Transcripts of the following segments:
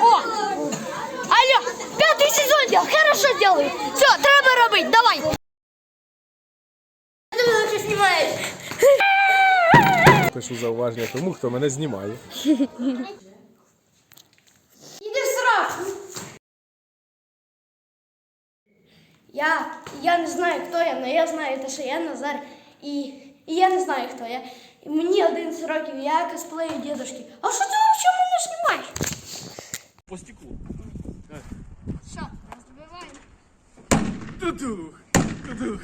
О! Алло, пятый сезон делал, хорошо делаю. Все, треба робити, давай. Пишу зауваження тому, хто мене знімає. Іди сразу. Я, я не знаю, хто я, але я знаю те, що я Назар. І, і я не знаю, хто я. І мені 11 років, я косплею дідушки. А що знімаєш? По стеклу. Все, розбиваємо. Тудух, тудух.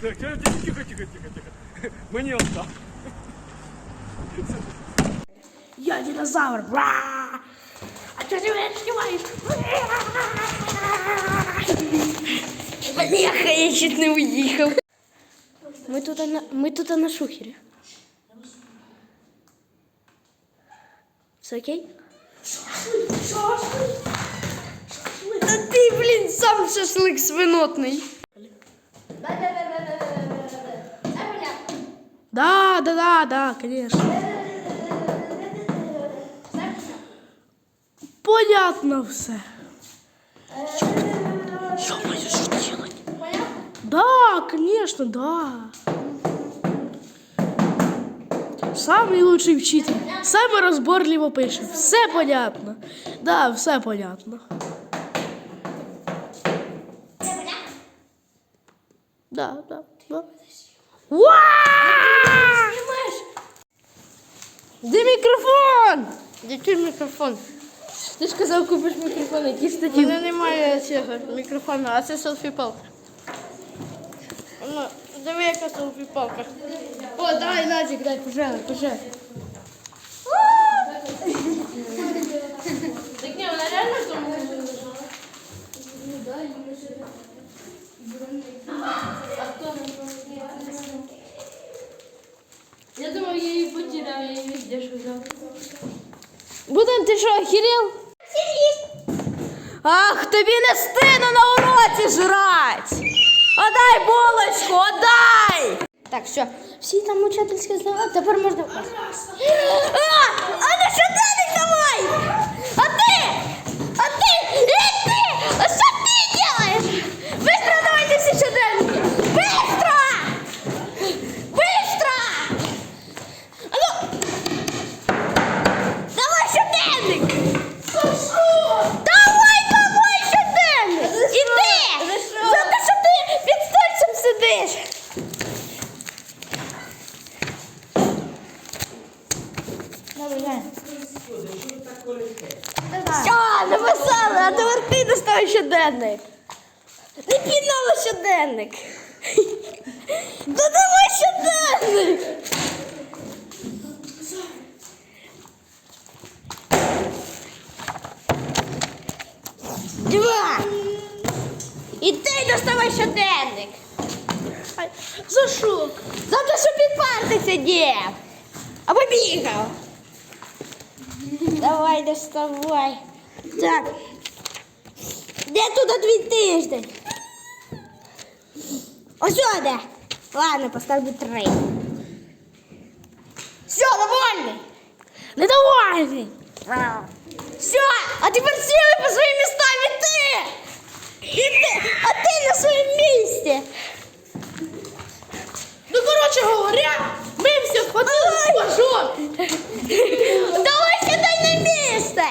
Так, тихо, тихо, тихо, тихо, тихо. Мені отак. Я динозавр. Ра! А что ты меня снимаешь? Бляха, я чуть не уїхав. Ми тут, на, ми тут на шухері. Все окей? Та ти, блін, сам шашлик свинотний. Да, да, да, да, конечно. Понятно все. Ё-моё, что делать? Да, конечно, да. Самый лучший вчитель. Самый разборливо пише. Все понятно. Да, все понятно. Да, да, да. Де мікрофон? Який мікрофон? Ти ж казав, купиш мікрофон, який У мене немає цього мікрофону, а це селфі-палка. Ну, диви, яка селфі-палка. О, дай, Надік, дай, пожалуй, пожалуй. Так ні, вона реально в тому Я думав, я її потеряв, я її везде ж взяв. Богдан, ти що, охерел? Ах, тобі не стидно на уроці жрать! Отдай булочку, отдай! Так, все, всі там учительські слова, тепер можна вкласти. Стольцем сидиш! Все, написали, а тепер ти доставай щоденник. Не пінала щоденник. Та давай щоденник. Два. І ти доставай щоденник. За що? За те, що під парти сидів. Або бігав. Давай, доставай. Так. Де тут твій тиждень? Ось де. Ладно, поставлю три. Все, довольний. Недовольний. Все, а тепер сіли по своїм містам і ти. І ти, а ти на своєму місці. Ну, коротше говоря, ми всі схватили по жопі. Давай сідай на місце.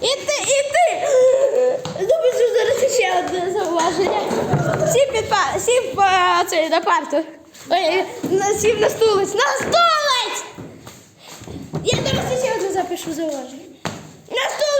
І ти, і ти. Думаю, що зараз ще одне зауваження. Сів під сів по, це, на парту. Ой, на- сів на стулець. На стулець! Я зараз ще одну запишу зауваження. На стулець!